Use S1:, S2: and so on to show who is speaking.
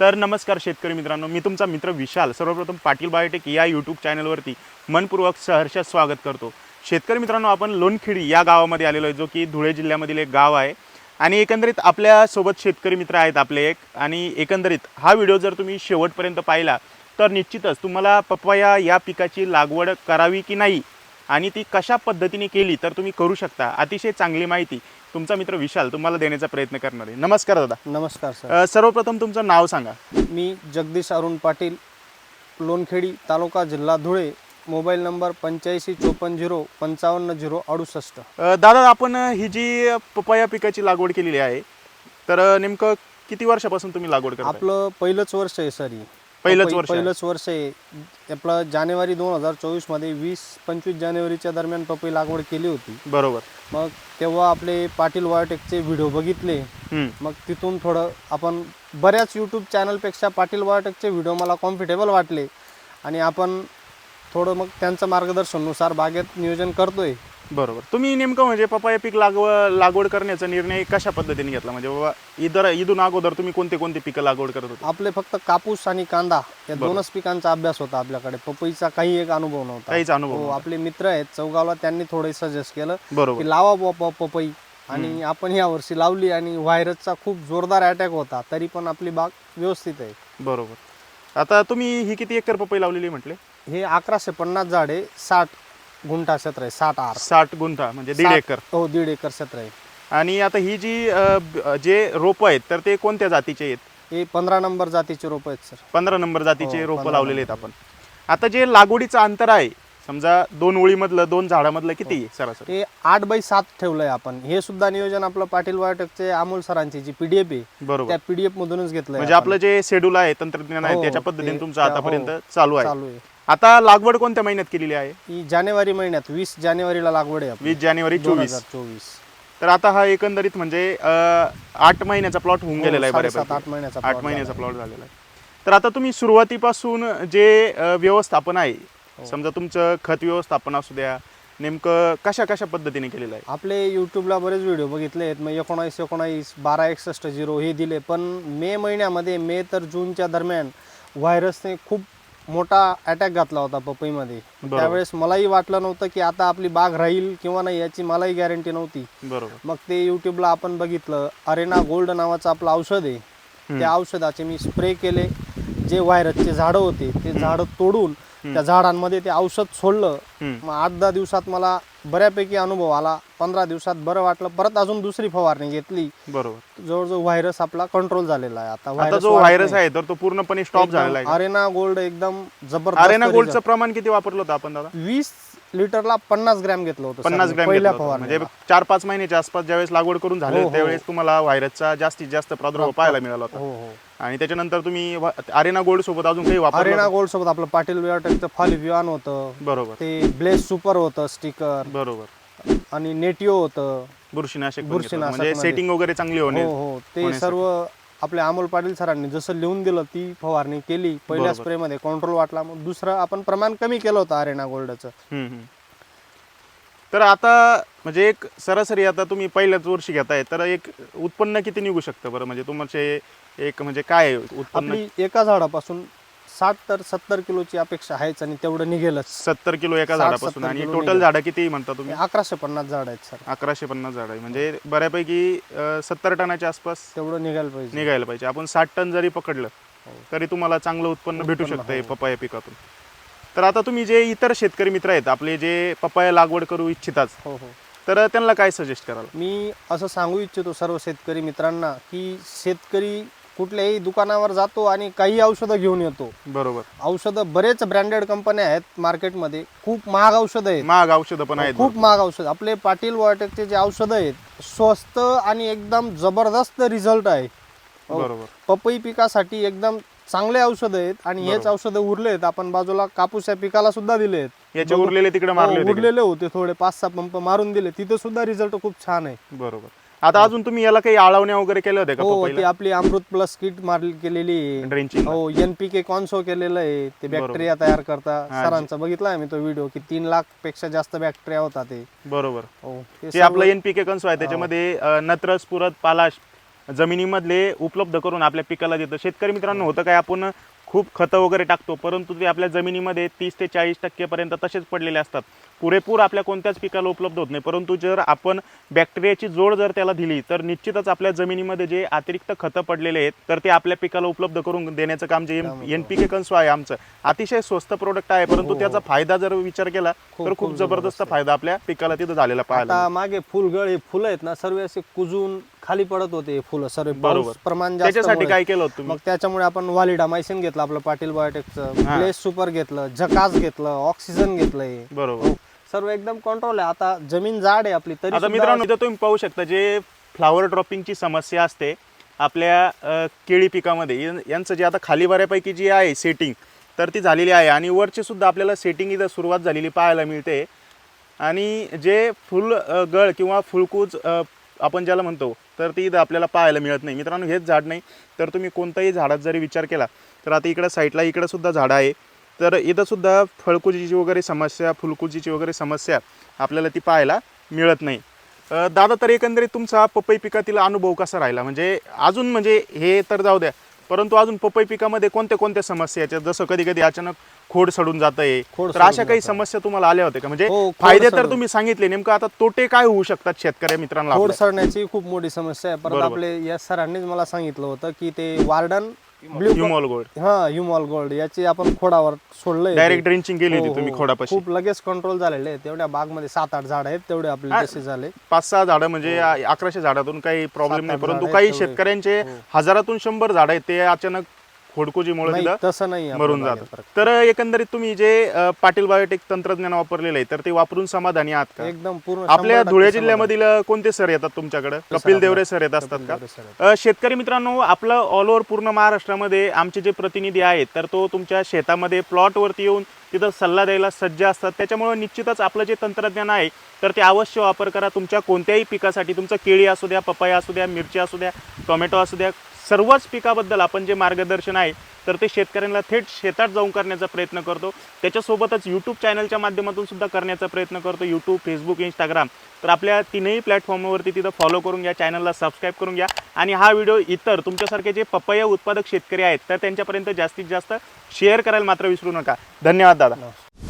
S1: तर नमस्कार शेतकरी मित्रांनो मी तुमचा मित्र विशाल सर्वप्रथम पाटील बायोटेक या यूट्यूब चॅनलवरती मनपूर्वक सहर्ष स्वागत करतो. शेतकरी मित्रांनो आपण लोणखिडी या गावामध्ये आलेलो आहे जो की धुळे जिल्ह्यामधील एक गाव आहे. आणि एकंदरीत आपल्यासोबत शेतकरी मित्र आहेत आपले एक. आणि एकंदरीत हा व्हिडिओ जर तुम्ही शेवटपर्यंत पाहिला तर निश्चितच तुम्हाला पपया या पिकाची लागवड करावी की नाही? आणि ती कशा पद्धतीने केली तर तुम्ही करू शकता. अतिशय चांगली माहिती. तुमचा मित्र विशाल तुम्हाला देण्याचा प्रयत्न करणार आहे. नमस्कार दादा.
S2: नमस्कार सर.
S1: अ, सर्वप्रथम तुमचं नाव सांगा.
S2: मी जगदीश अरुण पाटील लोणखेडी तालुका जिल्हा धुळे मोबाईल नंबर पंच्याऐंशी चोपन्न झिरो पंचावन्न झिरो अडुसष्ट.
S1: अ, दादा आपण ही जी पपया पिकाची लागवड केलेली आहे तर नेमकं किती वर्षापासून तुम्ही लागवड करता
S2: आपलं पहिलंच वर्ष आहे सर ही.
S1: पहिलंच
S2: पहि-
S1: वर्ष आहे.
S2: पहिलंच वर्ष आहे. आपलं जानेवारी दोन हजार चोवीसमध्ये वीस पंचवीस जानेवारीच्या दरम्यान पपई लागवड केली होती.
S1: बरोबर.
S2: मग तेव्हा आपले पाटील बायोटेकचे व्हिडिओ बघितले. मग तिथून थोडं आपण बऱ्याच यूट्यूब चॅनलपेक्षा पाटील बायोटेकचे व्हिडिओ मला कॉम्फर्टेबल वाटले. आणि आपण थोडं मग त्यांचं मार्गदर्शनानुसार बागेत नियोजन करतोय.
S1: बरोबर. तुम्ही नेमकं म्हणजे पपया पीक लागवड लागवड करण्याचा निर्णय कशा पद्धतीने घेतला? म्हणजे बाबा इतर इथून अगोदर तुम्ही कोणते कोणते पिकं लागवड करत होते?
S2: आपले फक्त कापूस आणि कांदा या दोनच पिकांचा अभ्यास होता आपल्याकडे. पपईचा काही एक अनुभव नव्हता.
S1: काहीच अनुभव
S2: हो
S1: नव्हता.
S2: आपले मित्र आहेत चौगावला त्यांनी थोडे सजेस्ट केलं
S1: बरोबर.
S2: की लावा प- पपई. आणि आपण या वर्षी लावली आणि व्हायरसचा खूप जोरदार अटॅक होता तरी पण आपली बाग व्यवस्थित आहे.
S1: बरोबर. आता तुम्ही ही किती एकर पपई लावलेली म्हटले?
S2: हे अकराशे पन्नास झाड साठ गुंठा क्षेत्र आहे साठ आर.
S1: साठ गुंठा म्हणजे दीड
S2: साठ-
S1: एकर.
S2: हो दीड एकर क्षेत्र आहे.
S1: आणि आता ही जी अ, ब- जे रोपं आहेत तर ते कोणत्या जातीचे आहेत?
S2: हे पंधरा नंबर जातीचे रोप आहेत सर.
S1: पंधरा नंबर जातीचे
S2: हो,
S1: रोपं
S2: 15
S1: लावलेले आहेत आपण. आता जे लागवडीचं अंतर आहे समजा दोन ओळीमधलं दोन झाडामधलं किती आहे सरासरी?
S2: हे आठ बाय सात ठेवलंय आपण. हे सुद्धा नियोजन आपलं पाटील बायोटेकचे अमोल सरांची जी पीडीएफ आहे
S1: बरोबर.
S2: त्या पीडीएफ मधूनच घेतलंय
S1: म्हणजे
S2: आपण.
S1: आपलं जे शेड्यूल आहे तंत्रज्ञान आहे
S2: हो,
S1: त्याच्या पद्धतीने
S2: ते-
S1: तुमचं
S2: त्या-
S1: आतापर्यंत
S2: हो,
S1: चालू आहे.
S2: चालू आहे.
S1: आता लागवड कोणत्या महिन्यात केलेली आहे?
S2: ही जानेवारी महिन्यात वीस जानेवारीला लागवड आहे आपली.
S1: वीस जानेवारी
S2: दोन
S1: चोवीस
S2: हजार चोवीस.
S1: तर आता हा एकंदरीत म्हणजे अं, आठ महिन्याचा प्लॉट होऊन गेलेला आहे
S2: हो, साडेसात
S1: बऱ्यापैकी
S2: आठ महिन्याचा
S1: आठ
S2: plot
S1: महिन्याचा. प्लॉट झालेला आहे. तर आता तुम्ही सुरुवातीपासून जे अं, व्यवस्थापन आहे
S2: हो.
S1: समजा तुमचं खत व्यवस्थापन असू द्या नेमकं कशा कशा पद्धतीने केलेलं आहे?
S2: आपले युट्यूबला बरेच व्हिडिओ बघितले आहेत. मग एकोणावीस एकोणावीस बारा एकसष्ट झिरो हे दिले. पण मे महिन्यामध्ये मे तर जूनच्या दरम्यान व्हायरसने खूप मोठा अटॅक घातला होता पपईमध्ये.
S1: बरोबर.
S2: त्यावेळेस मलाही वाटलं नव्हतं की आता आपली बाग राहील किंवा नाही याची मलाही गॅरंटी नव्हती.
S1: बरोबर.
S2: मग ते यूट्यूबला आपण बघितलं. अरेना गोल्ड नावाचं आपलं औषध आहे. त्या औषधाचे मी स्प्रे केले. जे व्हायरसचे झाडं होते ते झाडं तोडून त्या झाडांमध्ये ते औषध सोडलं.
S1: हम्म.
S2: मग आठ दहा दिवसात मला बऱ्यापैकी अनुभव आला. पंधरा दिवसात बरं वाटलं. परत अजून दुसरी फवारणी घेतली.
S1: बरोबर.
S2: जवळजवळ व्हायरस आपला कंट्रोल झालेला आहे. आता
S1: आता जो
S2: वाढत
S1: व्हायरस
S2: नाही.
S1: आहे तर तो पूर्णपणे स्टॉप झालेला आहे
S2: अरेना गोल्ड एकदम जबरदस्त
S1: अरेना गोल्डचं. प्रमाण किती वापरलं होतं आपण दादा?
S2: वीस लिटरला पन्नास ग्रॅम घेतलं होतं
S1: पन्नास ग्रॅम
S2: पहिल्या
S1: घेतलं होतं. म्हणजे
S2: फवारणीला.
S1: चार पाच महिन्याच्या आसपास ज्यावेळेस लागवड करून झाले
S2: हो, हो.
S1: त्यावेळेस तुम्हाला व्हायरसचा जास्तीत जास्त प्रादुर्भाव पाहायला मिळाला होता
S2: हो हो
S1: आणि त्याच्यानंतर तुम्ही अरेना गोल्ड सोबत अजून काही वापरलं
S2: अरेना? गोल्ड सोबत आपलं पाटील बियोटेकचं फॉलिव्हियान होतं
S1: बरोबर
S2: ते ब्लेस सुपर होतं स्टिकर
S1: बरोबर
S2: आणि नेटिओ होतं
S1: बुरशीनाशक पण
S2: बुरशीनाशक.
S1: म्हणजे
S2: मध्ये.
S1: सेटिंग वगैरे चांगली होणे
S2: हो हो ते. सर्व आपल्या अमोल पाटील सरांनी जसं लिहून दिलं ती फवारणी केली पहिल्या
S1: बरोबर.
S2: स्प्रे मध्ये कंट्रोल वाटला मग दुसरं आपण प्रमाण कमी केलं होतं अरेना गोल्डचं
S1: हम्म, हम्म. तर आता म्हणजे एक सरासरी आता तुम्ही पहिल्याच वर्षी घेताय तर एक उत्पन्न किती निघू शकतं बरं म्हणजे तुमचे एक म्हणजे काय आहे उत्पन्न
S2: आपली एका झाडापासून साठ तर सत्तर किलोची अपेक्षा आहेच आणि तेवढं निघेलच.
S1: सत्तर किलो एका
S2: साठ,
S1: झाडापासून
S2: सत्तर
S1: आणि
S2: किलो
S1: टोटल
S2: निघेल.
S1: झाडं किती म्हणता तुम्ही?
S2: अकराशे पन्नास झाड आहेत सर.
S1: अकराशे पन्नास झाड आहे. म्हणजे बऱ्यापैकी सत्तर टनाच्या आसपास
S2: तेवढं निघायला पाहिजे.
S1: निघायला पाहिजे. आपण साठ टन जरी पकडलं
S2: हो.
S1: तरी तुम्हाला चांगलं उत्पन्न भेटू
S2: उत्पन्न,
S1: शकतं
S2: हो.
S1: पपाया पिकातून. तर आता तुम्ही जे इतर शेतकरी मित्र आहेत आपले जे पपाया लागवड करू इच्छितात
S2: हो हो.
S1: तर त्यांना काय सजेस्ट कराल?
S2: मी असं सांगू इच्छितो सर्व शेतकरी मित्रांना की शेतकरी कुठल्याही दुकानावर जातो आणि काही औषधं घेऊन येतो.
S1: बरोबर.
S2: औषधं बरेच ब्रँडेड कंपन्या आहेत मार्केटमध्ये खूप महाग औषधं आहेत.
S1: महाग औषधं पण आहेत
S2: खूप महाग औषध. आपले पाटील वाटेकचे जे औषधं आहेत स्वस्त आणि एकदम जबरदस्त रिझल्ट आहे. हो.
S1: बरोबर.
S2: पपई पिकासाठी एकदम चांगले औषधं आहेत आणि हेच. औषधं उरले आहेत. आपण बाजूला कापूस या पिकाला सुद्धा दिले आहेत.
S1: याचे उरलेले तिकडे मारले
S2: हो? उरलेले होते. थोडे पाच सहा पंप मारून दिले. तिथे सुद्धा रिझल्ट खूप छान आहे.
S1: बरोबर. आता अजून तुम्ही याला काही आळवण्या वगैरे केल्या होत्या का
S2: हो ती
S1: पपईला
S2: आपली अमृत प्लस किट मारली केलेली आहे.
S1: ड्रेंचिंग
S2: हो एनपीके कॉन्सो केलेलं आहे. ते. बॅक्टेरिया तयार करता.
S1: हा,
S2: सरांचा बघितला आम्ही तो व्हिडिओ की तीन लाखपेक्षा जास्त बॅक्टेरिया होता ते.
S1: बरोबर.
S2: हो ते
S1: आपलं एनपीके कन्सो आहे. त्याच्यामध्ये अं, नत्र स्फुरत पालाश जमिनीमधले उपलब्ध करून आपल्या पिकाला देतं. शेतकरी मित्रांनो होतं काय? आपण खूप खतं वगैरे टाकतो परंतु ते आपल्या जमिनीमध्ये तीस ते चाळीस टक्केपर्यंत तसेच पडलेले असतात. पुरेपूर आपल्या कोणत्याच पिकाला उपलब्ध होत नाही परंतु जर आपण बॅक्टेरियाची जोड जर त्याला दिली तर निश्चितच आपल्या जमिनीमध्ये जे अतिरिक्त खतं पडलेले आहेत तर ते आपल्या पिकाला उपलब्ध करून देण्याचं काम जे एन पी के कन्सो आहे आमचं अतिशय स्वस्त प्रोडक्ट आहे परंतु त्याचा फायदा जर विचार केला तर
S2: खूप
S1: जबरदस्त फायदा आपल्या पिकाला तिथं झालेला पाहायला
S2: आता मागे फुलगळ हे फुलं आहेत ना सर्व असे कुजून खाली पडत होते हे फुलं. सर्व
S1: बरोबर.
S2: पाऊस प्रमाण
S1: त्याच्यासाठी काय केलं होतं तुम्ही?
S2: मग त्याच्यामुळे आपण वालिडामायसिन घेतलं आपलं पाटील बायोटेकचं
S1: हा.
S2: प्लेस सुपर घेतलं झकास घेतलं ऑक्सिजन घेतलंय.
S1: बरोबर.
S2: सर्व एकदम कंट्रोल आहे. आता जमीन जाड आहे आपली तरी
S1: आता
S2: सुद्धा
S1: मित्रांनो इथं तुम्ही पाहू शकता जे फ्लावर ड्रॉपिंगची समस्या असते आपल्या अ, केळी पिकामध्ये यां- यांचं जे आता खाली बऱ्यापैकी जी आहे सेटिंग तर ती झालेली आहे. आणि वरची सुद्धा आपल्याला सेटिंग इथं सुरुवात झालेली पाहायला मिळते. आणि जे फुल अ, गळ किंवा फुलकूज अ, आपण ज्याला म्हणतो तर ती इथं आपल्याला पाहायला मिळत नाही. मित्रांनो हेच झाड नाही. तर तुम्ही कोणत्याही झाडात जरी विचार केला तर आता इकडं साईडला इकडंसुद्धा झाडं आहे. तर इथंसुद्धा फळकुजीची वगैरे समस्या फुलकुजीची वगैरे समस्या आपल्याला ती पाहायला मिळत नाही. दादा तर एकंदरीत तुमचा पपई पिकातील अनुभव कसा राहिला? म्हणजे अजून म्हणजे हे तर जाऊ द्या परंतु अजून पपई पिकामध्ये कोणत्या कोणत्या समस्या याच्यात जसं कधी कधी अचानक खोड सडून जात आहे
S2: खोड
S1: तर अशा
S2: सडून
S1: काही
S2: जातं.
S1: समस्या तुम्हाला आल्या होत्या का म्हणजे
S2: हो, खोड
S1: फायदे तर
S2: सडून.
S1: तुम्ही सांगितले नेमकं आता तोटे काय होऊ शकतात शेतकऱ्या मित्रांना
S2: खोड
S1: आपल्या?
S2: सडण्याची खूप मोठी समस्या आहे परत
S1: बरोबर.
S2: आपले या सरांनीच मला सांगितलं होतं की ते वार्डन ब्ल्यू
S1: Humol गोल्ड
S2: हा ह्युमॉल गोल्ड याची आपण खोडावर सोडलंय ते.
S1: डायरेक्ट ड्रिंचिंग केली
S2: हो,
S1: होती तुम्ही
S2: हो.
S1: खोडापाशी
S2: खूप लगेच कंट्रोल झालेले आहेत तेवढ्या बागमध्ये सात आठ झाड आहेत तेवढे आपले
S1: हा.
S2: तसे झाले
S1: पाच सहा झाडं म्हणजे अकराशे झाडातून काही प्रॉब्लेम नाही परंतु
S2: झाडं
S1: काही
S2: तेवढे.
S1: शेतकऱ्यांचे
S2: हो.
S1: हजारातून शंभर झाड आहेत ते अचानक खोडकुजीमुळे
S2: नाही
S1: तिथं
S2: तसं नाही
S1: मरून
S2: फरक.
S1: तर एकंदरीत तुम्ही जे अ, पाटील बायोटेक तंत्रज्ञान वापरलेलं आहे तर ते वापरून समाधानी आहात का
S2: एकदम पूर्ण
S1: आपल्या
S2: 100%
S1: धुळे. जिल्ह्यामधील अ, कोणते सर येतात तुमच्याकडे कपिल देवरे सर येत असतात का. अ, शेतकरी मित्रांनो आपलं ऑल ओव्हर पूर्ण महाराष्ट्रामध्ये आमचे जे प्रतिनिधी आहेत तर तो तुमच्या शेतामध्ये प्लॉटवरती येऊन तिथं सल्ला द्यायला सज्ज असतात त्याच्यामुळे निश्चितच आपलं जे तंत्रज्ञान आहे तर ते अवश्य वापर करा तुमच्या कोणत्याही पिकासाठी तुमचं केळी असू द्या पपया असू द्या मिरची असू द्या टोमॅटो असू द्या सर्वच पिकाबद्दल आपण जे मार्गदर्शन आहे तर ते शेतकऱ्यांना थेट शेतात जाऊन करण्याचा प्रयत्न करतो. त्याच्यासोबतच यूट्यूब चॅनलच्या माध्यमातून सुद्धा करण्याचा प्रयत्न करतो. यूट्यूब फेसबुक इंस्टाग्राम तर आपल्या तीनही प्लॅटफॉर्मवरती तिथं फॉलो करून घ्या चॅनलला सबस्क्राईब करून घ्या. आणि हा व्हिडिओ इतर तुमच्यासारखे जे पपया उत्पादक शेतकरी आहेत तर त्यांच्यापर्यंत जास्तीत जास्त शेअर करायला मात्र विसरू नका. धन्यवाद दादा.
S2: नमस्कार.